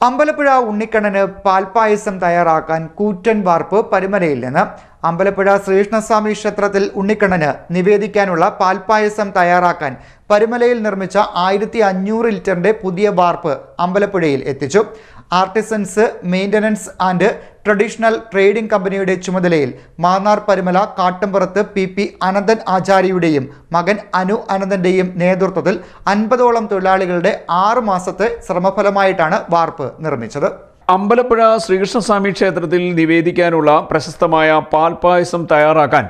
അമ്പലപ്പുഴ ഉണ്ണിക്കണ്ണന് പാൽപ്പായസം തയ്യാറാക്കാൻ കൂറ്റൻ വാർപ്പ് പരുമലയിൽ നിന്ന് അമ്പലപ്പുഴ ശ്രീകൃഷ്ണസ്വാമി ക്ഷേത്രത്തിൽ ഉണ്ണിക്കണ്ണന് നിവേദിക്കാനുള്ള പാൽപ്പായസം തയ്യാറാക്കാൻ പരുമലയിൽ നിർമ്മിച്ച ആയിരത്തി അഞ്ഞൂറ് ലിറ്ററിന്റെ പുതിയ വാർപ്പ് അമ്പലപ്പുഴയിൽ എത്തിച്ചു. Artisans maintenance and traditional trading കമ്പനിയുടെ ചുമതലയിൽ മാന്നാർ പരുമല കാട്ടുംപുറത്ത് പി പി അനന്തൻ ആചാര്യയുടെയും മകൻ അനു അനന്തന്റെയും നേതൃത്വത്തിൽ അൻപതോളം തൊഴിലാളികളുടെ ആറ് മാസത്തെ ശ്രമഫലമായിട്ടാണ് വാർപ്പ് നിർമ്മിച്ചത്. അമ്പലപ്പുഴ ശ്രീകൃഷ്ണസ്വാമി ക്ഷേത്രത്തിൽ നിവേദിക്കാനുള്ള പ്രശസ്തമായ പാൽപായസം തയ്യാറാക്കാൻ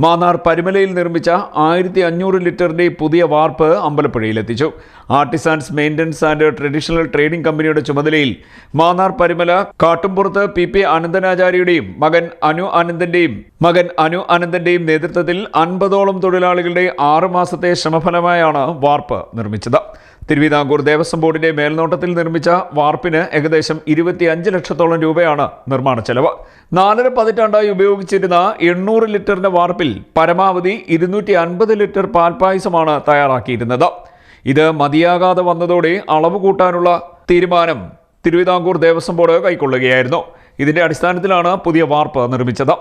മാന്നാർ പരുമലയിൽ നിർമ്മിച്ച ആയിരത്തി അഞ്ഞൂറ് ലിറ്ററിന്റെ പുതിയ വാർപ്പ് അമ്പലപ്പുഴയിലെത്തിച്ചു artisans maintenance and traditional trading കമ്പനിയുടെ ചുമതലയിൽ മാന്നാർ പരുമല കാട്ടുംപുറത്ത് പി പി അനന്തനാചാര്യയുടെയും മകൻ അനു അനന്തന്റെയും മകൻ അനു അനന്തന്റെയും നേതൃത്വത്തിൽ അൻപതോളം തൊഴിലാളികളുടെ ആറുമാസത്തെ ശ്രമഫലമായാണ് വാർപ്പ് നിർമ്മിച്ചത്. തിരുവിതാംകൂർ ദേവസ്വം ബോർഡിന്റെ മേൽനോട്ടത്തിൽ നിർമ്മിച്ച വാർപ്പിന് ഏകദേശം ഇരുപത്തിയഞ്ച് ലക്ഷത്തോളം രൂപയാണ് നിർമ്മാണ ചെലവ്. നാലര പതിറ്റാണ്ടായി ഉപയോഗിച്ചിരുന്ന എണ്ണൂറ് ലിറ്ററിന്റെ വാർപ്പിൽ പരമാവധി ഇരുന്നൂറ്റി അൻപത് ലിറ്റർ പാൽപ്പായസമാണ് തയ്യാറാക്കിയിരുന്നത്. ഇത് മതിയാകാതെ വന്നതോടെ അളവ് കൂട്ടാനുള്ള തീരുമാനം തിരുവിതാംകൂർ ദേവസ്വം ബോർഡ് കൈക്കൊള്ളുകയായിരുന്നു. ഇതിന്റെ അടിസ്ഥാനത്തിലാണ് പുതിയ വാർപ്പ് നിർമ്മിച്ചത്.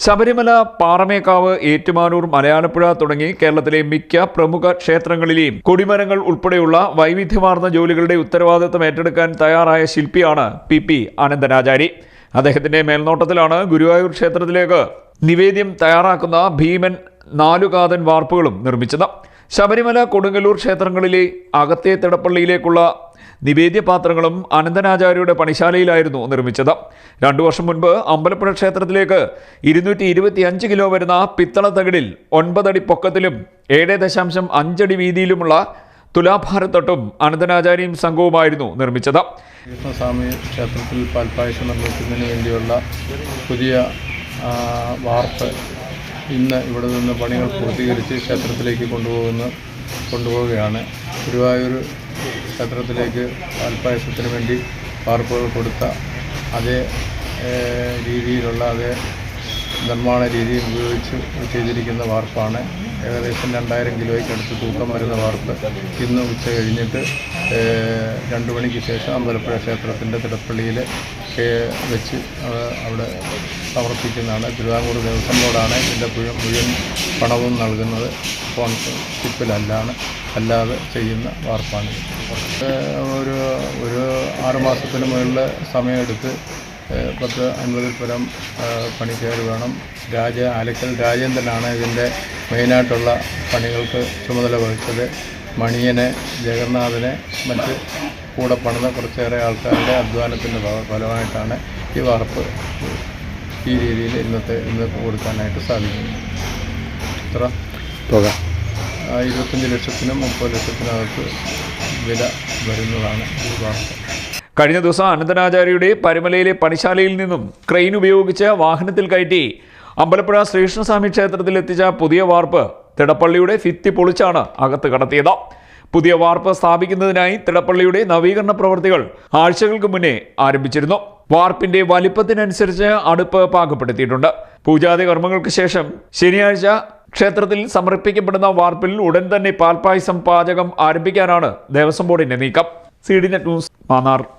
ശബരിമല പാറമേക്കാവ് ഏറ്റുമാനൂർ മലയാളപ്പുഴ തുടങ്ങി കേരളത്തിലെ മിക്ക പ്രമുഖ ക്ഷേത്രങ്ങളിലെയും കൊടിമരങ്ങൾ ഉൾപ്പെടെയുള്ള വൈവിധ്യമാർന്ന ജോലികളുടെ ഉത്തരവാദിത്തം ഏറ്റെടുക്കാൻ തയ്യാറായ ശില്പിയാണ് പി പി അനന്തനാചാരി. അദ്ദേഹത്തിന്റെ മേൽനോട്ടത്തിലാണ് ഗുരുവായൂർ ക്ഷേത്രത്തിലേക്ക് നിവേദ്യം തയ്യാറാക്കുന്ന ഭീമൻ നാലുകാതൻ വാർപ്പുകളും നിർമ്മിച്ചത്. ശബരിമല കൊടുങ്ങല്ലൂർ ക്ഷേത്രങ്ങളിലെ അകത്തെ തിടപ്പള്ളിയിലേക്കുള്ള നിവേദ്യപാത്രങ്ങളും അനന്തനാചാര്യയുടെ പണിശാലയിലായിരുന്നു നിർമ്മിച്ചത്. രണ്ടു വർഷം മുൻപ് അമ്പലപ്പുഴ ക്ഷേത്രത്തിലേക്ക് ഇരുന്നൂറ്റി ഇരുപത്തി അഞ്ച് കിലോ വരുന്ന പിത്തള തകിടിൽ ഒൻപതടി പൊക്കത്തിലും ഏഴ് ദശാംശം അഞ്ചടി വീതിയിലുമുള്ള തുലാഭാരത്തൊട്ടും അനന്തനാചാര്യയും സംഘവുമായിരുന്നു നിർമ്മിച്ചത്. കൃഷ്ണസ്വാമി ക്ഷേത്രത്തിൽ പാൽപ്പായസം നിർമ്മിക്കുന്നതിന് വേണ്ടിയുള്ള പുതിയ വാർപ്പ് ഇന്ന് ഇവിടെ നിന്ന് പണികൾ പൂർത്തീകരിച്ച് ക്ഷേത്രത്തിലേക്ക് കൊണ്ടുപോകുന്ന കൊണ്ടുപോവുകയാണ്. ഗുരുവായൂർ ക്ഷേത്രത്തിലേക്ക് പാൽപ്പായസത്തിന് വേണ്ടി വാർപ്പുകൾ കൊടുത്ത അതേ രീതിയിലുള്ള അതേ നിർമ്മാണ രീതി ഉപയോഗിച്ച് ചെയ്തിരിക്കുന്ന വാർപ്പാണ്. ഏകദേശം രണ്ടായിരം കിലോയ്ക്ക് അടുത്ത് തൂക്കം വരുന്ന വാർപ്പ് ഇന്ന് ഉച്ച കഴിഞ്ഞിട്ട് രണ്ടു മണിക്ക് ശേഷം അമ്പലപ്പുഴ ക്ഷേത്രത്തിന്റെ തിടപ്പള്ളിയിൽ വെച്ച് അവിടെ സമർപ്പിക്കുന്നതാണ്. തിരുവിതാംകൂർ ദേവസ്വം ബോർഡാണ് ഇതിന്റെ മുഴുവൻ പണവും നൽകുന്നത്. സ്പോൺസർഷിപ്പിലല്ലാണ് അല്ലാതെ ചെയ്യുന്ന വാർപ്പാണ്. ഒരു ഒരു ആറ് മാസത്തിന് മുകളിൽ സമയമെടുത്ത് പത്ത് അൻപതിൽ പരം പണിക്കാർ വേണം. രാജ ആലക്കൽ രാജേന്ദ്രനാണ് ഇതിന്റെ മെയിനായിട്ടുള്ള പണികൾക്ക് ചുമതല വഹിച്ചത്. മണിയനെ ജഗന്നാഥനെ മറ്റ് കൂടെ പണിത കുറച്ചേറെ ആൾക്കാരുടെ അധ്വാനത്തിന്റെ ഫലമായിട്ടാണ് ഈ വാർപ്പ് ഈ രീതിയിൽ ഇന്നത്തെ ഇന്ന് കൊടുക്കാനായിട്ട് സാധിക്കുന്നത്. ഇത്ര. തുക ഇരുപത്തഞ്ച് ലക്ഷത്തിനും മുപ്പത് ലക്ഷത്തിനകത്ത് വില വരുന്നതാണ് കഴിഞ്ഞ ദിവസം അനന്തനാചാര്യയുടെ പരുമലയിലെ പണിശാലയിൽ നിന്നും ക്രെയിൻ ഉപയോഗിച്ച് വാഹനത്തിൽ കയറ്റി അമ്പലപ്പുഴ ശ്രീകൃഷ്ണസ്വാമി ക്ഷേത്രത്തിൽ എത്തിച്ച പുതിയ വാർപ്പ് തിടപ്പള്ളിയുടെ ഭിത്തി പൊളിച്ചാണ് അകത്ത് കടത്തിയത്. പുതിയ വാർപ്പ് സ്ഥാപിക്കുന്നതിനായി തിടപ്പള്ളിയുടെ നവീകരണ പ്രവൃത്തികൾ ആഴ്ചകൾക്ക് മുന്നേ ആരംഭിച്ചിരുന്നു. വാർപ്പിന്റെ വലിപ്പത്തിനനുസരിച്ച് അടുപ്പ് പാകപ്പെടുത്തിയിട്ടുണ്ട്. പൂജാതി കർമ്മങ്ങൾക്ക് ശേഷം ശനിയാഴ്ച ക്ഷേത്രത്തിൽ സമർപ്പിക്കപ്പെടുന്ന വാർപ്പിൽ ഉടൻ തന്നെ പാൽപ്പായസം പാചകം ആരംഭിക്കാനാണ് ദേവസ്വം ബോർഡിന്റെ നീക്കം. C D net news Mannar.